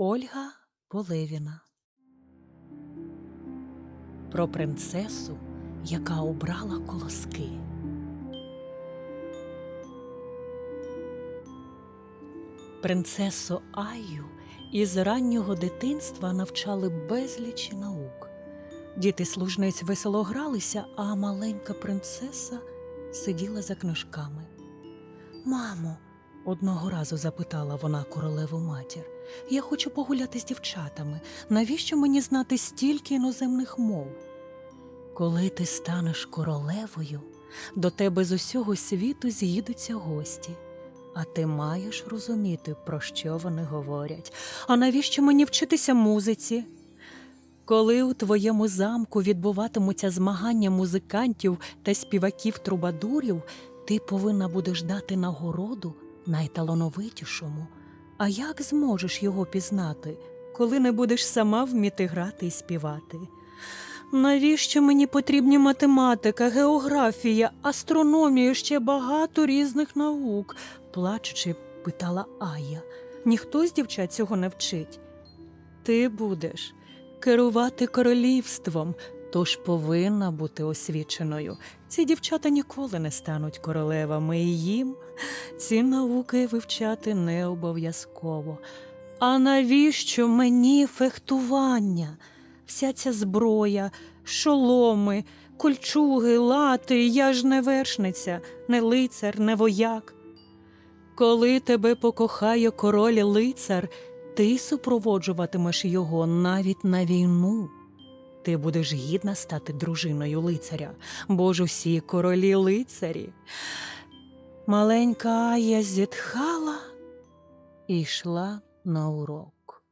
Ольга Полевіна Про принцесу, яка обрала колоски. Принцесу Аю із раннього дитинства навчали безлічі наук. Діти служниць весело гралися, а маленька принцеса сиділа за книжками. Мамо, одного разу запитала вона королеву матір, я хочу погуляти з дівчатами. Навіщо мені знати стільки іноземних мов? Коли ти станеш королевою, до тебе з усього світу з'їдуться гості. А ти маєш розуміти, про що вони говорять. А навіщо мені вчитися музиці? Коли у твоєму замку відбуватимуться змагання музикантів та співаків трубадурів, ти повинна будеш дати нагороду найталановитішому. А як зможеш його пізнати, коли не будеш сама вміти грати і співати? Навіщо мені потрібні математика, географія, астрономія, ще багато різних наук? плачучи, питала Ая. Ніхто з дівчат цього не вчить. Ти будеш керувати королівством, тож повинна бути освіченою. Ці дівчата ніколи не стануть королевами, і їм ці науки вивчати не обов'язково. А навіщо мені фехтування? Вся ця зброя, шоломи, кольчуги, лати, я ж не вершниця, не лицар, не вояк. Коли тебе покохає король лицар, ти супроводжуватимеш його навіть на війну. Ти будеш гідна стати дружиною лицаря, бо ж усі королі лицарі. Маленька Ая зітхала і йшла на урок.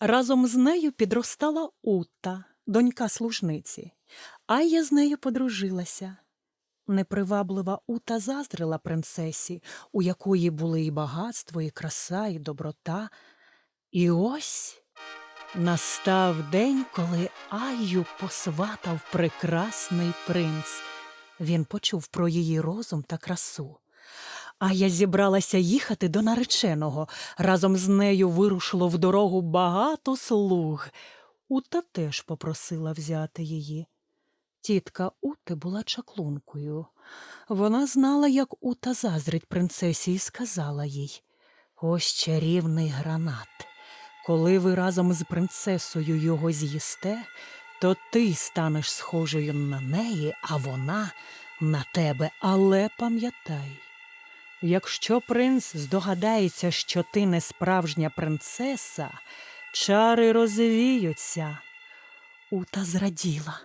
Разом з нею підростала Утта, донька служниці. Ая з нею подружилася. Неприваблива Ута заздрила принцесі, у якої були і багатство, і краса, і доброта. І ось настав день, коли Аю посватав прекрасний принц. Він почув про її розум та красу. Ая зібралася їхати до нареченого. Разом з нею вирушило в дорогу багато слуг. Ута теж попросила взяти її. Тітка Ути була чаклункою. Вона знала, як Ута заздрить принцесі, і сказала їй Ось чарівний гранат. Коли ви разом з принцесою його з'їсте, то ти станеш схожою на неї, а вона на тебе. Але пам'ятай, якщо принц здогадається, що ти не справжня принцеса, чари розвіються. Ута зраділа.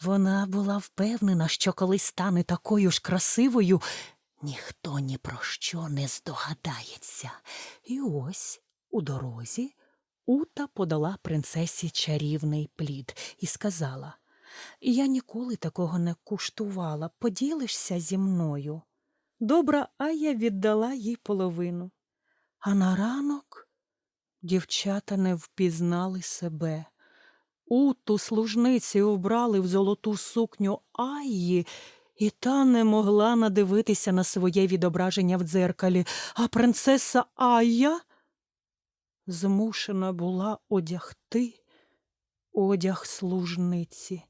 Вона була впевнена, що коли стане такою ж красивою, ніхто ні про що не здогадається. І ось у дорозі Ута подала принцесі чарівний плід і сказала Я ніколи такого не куштувала, поділишся зі мною. Добра Ая віддала їй половину. А на ранок дівчата не впізнали себе. Уту служниці вбрали в золоту сукню Аї, і та не могла надивитися на своє відображення в дзеркалі, а принцеса Ая змушена була одягти одяг служниці.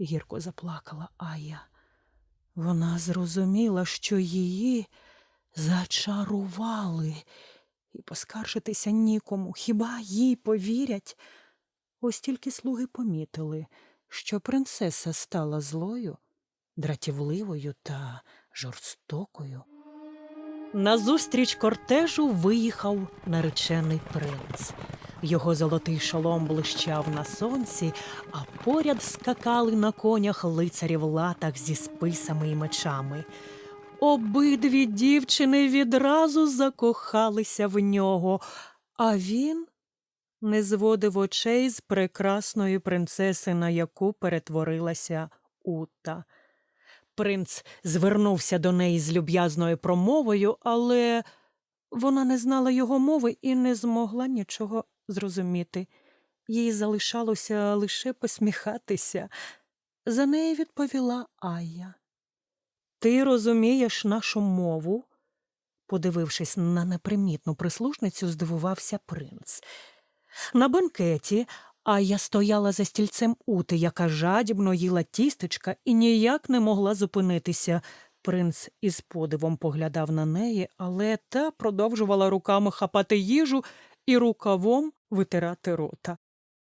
Гірко заплакала Ая. Вона зрозуміла, що її зачарували, і поскаржитися нікому, хіба їй повірять? Ось тільки слуги помітили, що принцеса стала злою, дратівливою та жорстокою. Назустріч кортежу виїхав наречений принц. Його золотий шолом блищав на сонці, а поряд скакали на конях лицарі в латах зі списами і мечами. Обидві дівчини відразу закохалися в нього, а він не зводив очей з прекрасної принцеси, на яку перетворилася Ута. Принц звернувся до неї з люб'язною промовою, але вона не знала його мови і не змогла нічого зрозуміти. Їй залишалося лише посміхатися. За неї відповіла Ая. Ти розумієш нашу мову? Подивившись на непримітну прислужницю, здивувався принц. На бенкеті Ая стояла за стільцем ути, яка жадібно їла тістечка і ніяк не могла зупинитися. Принц із подивом поглядав на неї, але та продовжувала руками хапати їжу і рукавом витирати рота.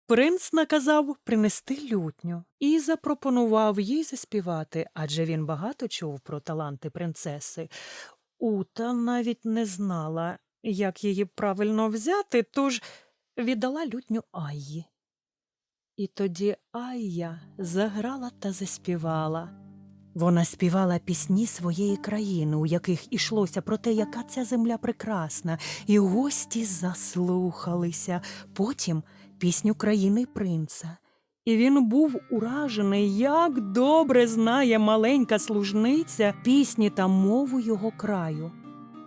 Принц наказав принести лютню і запропонував їй заспівати, адже він багато чув про таланти принцеси. Ута навіть не знала, як її правильно взяти, тож віддала лютню Айї. І тоді Айя заграла та заспівала. Вона співала пісні своєї країни, у яких ішлося про те, яка ця земля прекрасна, і гості заслухалися. Потім пісню країни принца. І він був уражений, як добре знає маленька служниця пісні та мову його краю.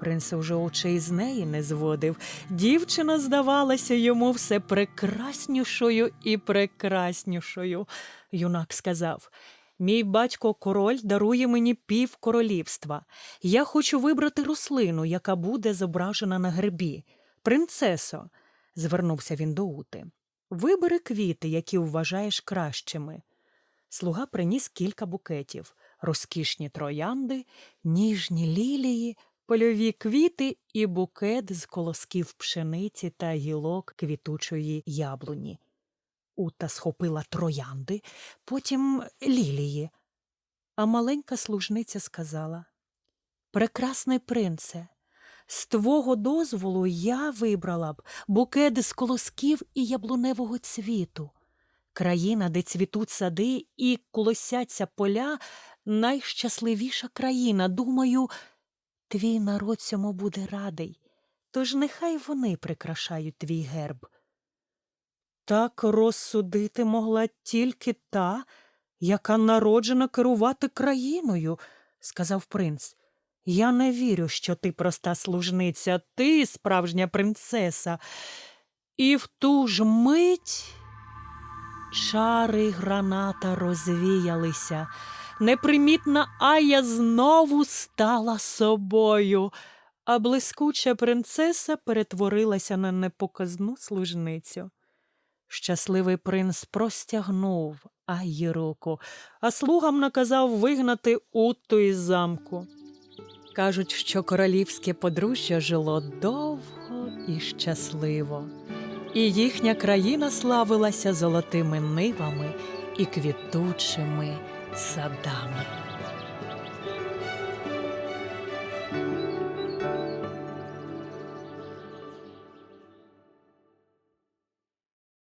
Принц уже очей з неї не зводив. Дівчина здавалася йому все прекраснішою і прекраснішою. Юнак сказав. Мій батько король дарує мені пів королівства. Я хочу вибрати рослину, яка буде зображена на гербі. Принцесо, звернувся він до Ути. Вибери квіти, які вважаєш кращими. Слуга приніс кілька букетів розкішні троянди, ніжні лілії, польові квіти і букет з колосків пшениці та гілок квітучої яблуні. Ута схопила троянди, потім лілії. А маленька служниця сказала Прекрасний принце, з твого дозволу я вибрала б букет з колосків і яблуневого цвіту. Країна, де цвітуть сади і колосяться поля, найщасливіша країна. Думаю, твій народ цьому буде радий, тож нехай вони прикрашають твій герб. Так розсудити могла тільки та, яка народжена керувати країною, сказав принц. Я не вірю, що ти проста служниця, ти справжня принцеса. І в ту ж мить чари граната розвіялися. Непримітна Ая знову стала собою, а блискуча принцеса перетворилася на непоказну служницю. Щасливий принц простягнув Айї руку, а слугам наказав вигнати Утту із замку. Кажуть, що королівське подружжя жило довго і щасливо, і їхня країна славилася золотими нивами і квітучими सब धाम है